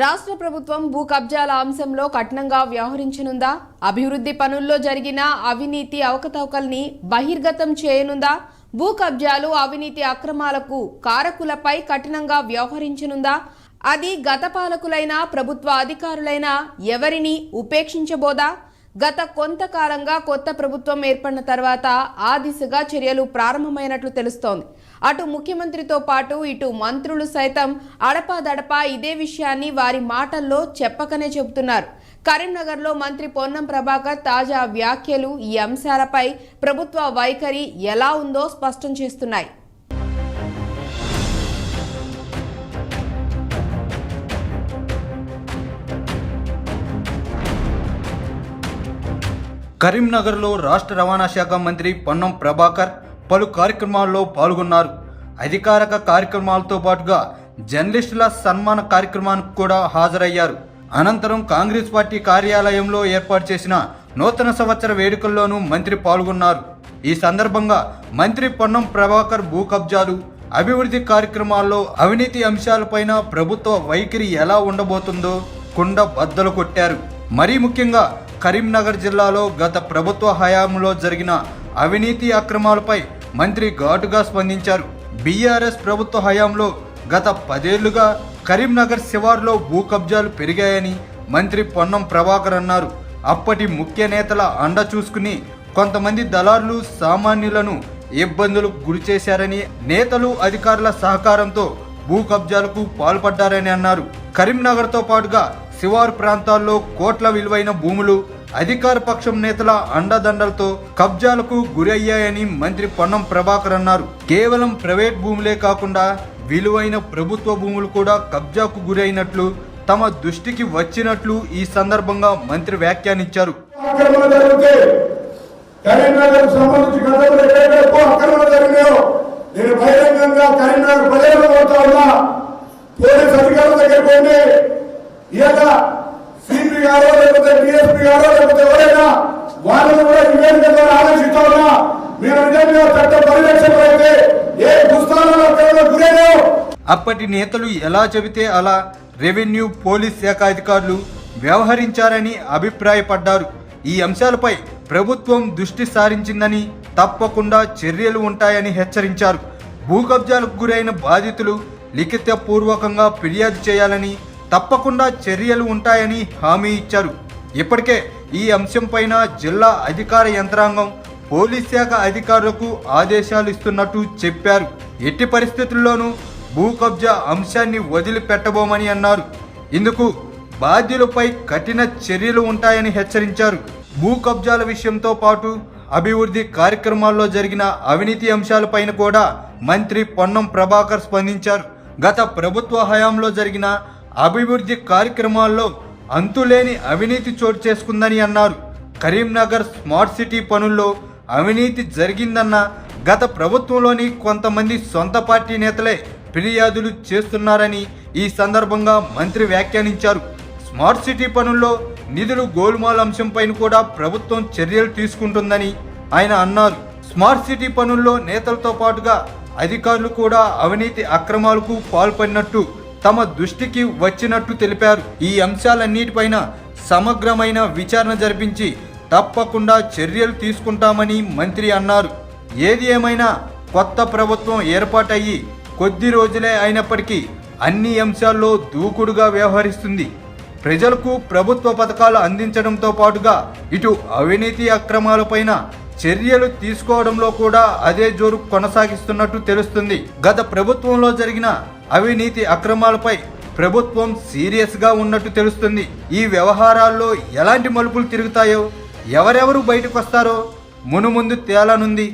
రాష్ట్ర ప్రభుత్వం భూ కబ్జాల అంశంలో కఠినంగా వ్యవహరించనుందా? అభివృద్ధి పనుల్లో జరిగిన అవినీతి అవకతవకల్ని బహిర్గతం చేయనుందా? భూ కబ్జాలు అవినీతి అక్రమాలకు కారకులపై కఠినంగా వ్యవహరించనుందా? అది గత పాలకులైనా ప్రభుత్వ అధికారులైనా ఎవరిని ఉపేక్షించబోదా? గత కొంతకాలంగా కొత్త ప్రభుత్వం ఏర్పడిన తర్వాత ఆ దిశగా చర్యలు ప్రారంభమైనట్లు తెలుస్తోంది. అటు ముఖ్యమంత్రితో పాటు ఇటు మంత్రులు సైతం అడపాదడపా ఇదే విషయాన్ని వారి మాటల్లో చెప్పకనే చెబుతున్నారు. కరీంనగర్లో మంత్రి పొన్నం ప్రభాకర్ తాజా వ్యాఖ్యలు ఈ అంశాలపై ప్రభుత్వ వైఖరి ఎలా ఉందో స్పష్టం చేస్తున్నాయి. కరీంనగర్లో రాష్ట్ర రవాణా శాఖ మంత్రి పొన్నం ప్రభాకర్ పలు కార్యక్రమాల్లో పాల్గొన్నారు. అధికారిక కార్యక్రమాలతో పాటుగా జర్నలిస్టుల సన్మాన కార్యక్రమానికి కూడా హాజరయ్యారు. అనంతరం కాంగ్రెస్ పార్టీ కార్యాలయంలో ఏర్పాటు చేసిన నూతన సంవత్సర వేడుకల్లోనూ మంత్రి పాల్గొన్నారు. ఈ సందర్భంగా మంత్రి పొన్నం ప్రభాకర్ భూ కబ్జాలు అభివృద్ధి కార్యక్రమాల్లో అవినీతి అంశాలపైన ప్రభుత్వ వైఖరి ఎలా ఉండబోతుందో కుండ బద్దలు కొట్టారు. మరీ ముఖ్యంగా కరీంనగర్ జిల్లాలో గత ప్రభుత్వ హయాంలో జరిగిన అవినీతి అక్రమాలపై మంత్రి ఘాటుగా స్పందించారు. బీఆర్ఎస్ ప్రభుత్వ హయాంలో గత పదేళ్ళుగా కరీంనగర్ శివార్లో భూ కబ్జాలు పెరిగాయని మంత్రి పొన్నం ప్రభాకర్ అన్నారు. అప్పటి ముఖ్య నేతల అండ చూసుకుని కొంతమంది దళారులు సామాన్యులను ఇబ్బందులకు గురిచేశారని నేతలు అధికారుల సహకారంతో భూ కబ్జాలకు పాల్పడ్డారని అన్నారు. కరీంనగర్తో పాటుగా శివారు ప్రాంతాల్లో కోట్ల విలువైన భూములు అధికార పక్షం నేతల అండదండలతో కబ్జాలకు గురయ్యాయని మంత్రి పొన్నం ప్రభాకర్ అన్నారు. కేవలం ప్రైవేట్ భూములే కాకుండా విలువైన ప్రభుత్వ భూములు కూడా కబ్జాకు గురైనట్లు తమ దృష్టికి వచ్చినట్లు ఈ సందర్భంగా మంత్రి వ్యాఖ్యానించారు. కరీంనగర్ సంబంధించి పోలీస్ అధికారుల దగ్గర ఇక సిపి గారో లేకపోతే డిఎస్పీ గారో లేకపోతే ఎవరైనా వాళ్ళని కూడా నివేదిక ద్వారా ఆలోచిస్తా ఉన్నా. మీరు నిజంగా చట్ట పరిరక్షకులైతే ఏ దుస్థానంలో అక్రమణ అప్పటి నేతలు ఎలా చెబితే అలా రెవెన్యూ పోలీస్ శాఖ అధికారులు వ్యవహరించారని అభిప్రాయపడ్డారు. ఈ అంశాలపై ప్రభుత్వం దృష్టి సారించిందని తప్పకుండా చర్యలు ఉంటాయని హెచ్చరించారు. భూ కబ్జాలకు గురైన బాధితులు లిఖితపూర్వకంగా ఫిర్యాదు చేయాలని తప్పకుండా చర్యలు ఉంటాయని హామీ ఇచ్చారు. ఇప్పటికే ఈ అంశంపైన జిల్లా అధికార యంత్రాంగం పోలీస్ శాఖ అధికారులకు ఆదేశాలు ఇస్తున్నట్టు చెప్పారు. ఎట్టి పరిస్థితుల్లోనూ భూ కబ్జా అంశాన్ని వదిలిపెట్టబోమని అన్నారు. ఇందుకు బాధ్యులపై కఠిన చర్యలు ఉంటాయని హెచ్చరించారు. భూ కబ్జాల విషయంతో పాటు అభివృద్ధి కార్యక్రమాల్లో జరిగిన అవినీతి అంశాలపైన కూడా మంత్రి పొన్నం ప్రభాకర్ స్పందించారు. గత ప్రభుత్వ హయాంలో జరిగిన అభివృద్ధి కార్యక్రమాల్లో అంతులేని అవినీతి చోటు చేసుకుందని అన్నారు. కరీంనగర్ స్మార్ట్ సిటీ పనుల్లో అవినీతి జరిగిందన్న గత ప్రభుత్వంలోని కొంతమంది సొంత పార్టీ నేతలే ఫిర్యాదులు చేస్తున్నారని ఈ సందర్భంగా మంత్రి వ్యాఖ్యానించారు. స్మార్ట్ సిటీ పనుల్లో నిధులు గోల్మాల్ అంశంపైన కూడా ప్రభుత్వం చర్యలు తీసుకుంటుందని ఆయన అన్నారు. స్మార్ట్ సిటీ పనుల్లో నేతలతో పాటుగా అధికారులు కూడా అవినీతి అక్రమాలకు పాల్పడినట్టు తమ దృష్టికి వచ్చినట్టు తెలిపారు. ఈ అంశాలన్నిటిపైన సమగ్రమైన విచారణ జరిపించి తప్పకుండా చర్యలు తీసుకుంటామని మంత్రి అన్నారు. ఏది ఏమైనా కొత్త ప్రభుత్వం ఏర్పాటయ్యి కొద్ది రోజులే అయినప్పటికీ అన్ని అంశాల్లో దూకుడుగా వ్యవహరిస్తుంది. ప్రజలకు ప్రభుత్వ పథకాలు అందించడంతో పాటుగా ఇటు అవినీతి అక్రమాలపైన చర్యలు తీసుకోవడంలో కూడా అదే జోరు కొనసాగిస్తున్నట్టు తెలుస్తుంది. గత ప్రభుత్వంలో జరిగిన అవినీతి అక్రమాలపై ప్రభుత్వం సీరియస్గా ఉన్నట్టు తెలుస్తుంది. ఈ వ్యవహారాల్లో ఎలాంటి మలుపులు తిరుగుతాయో ఎవరెవరు బయటకు వస్తారో మునుముందు తేలనుంది.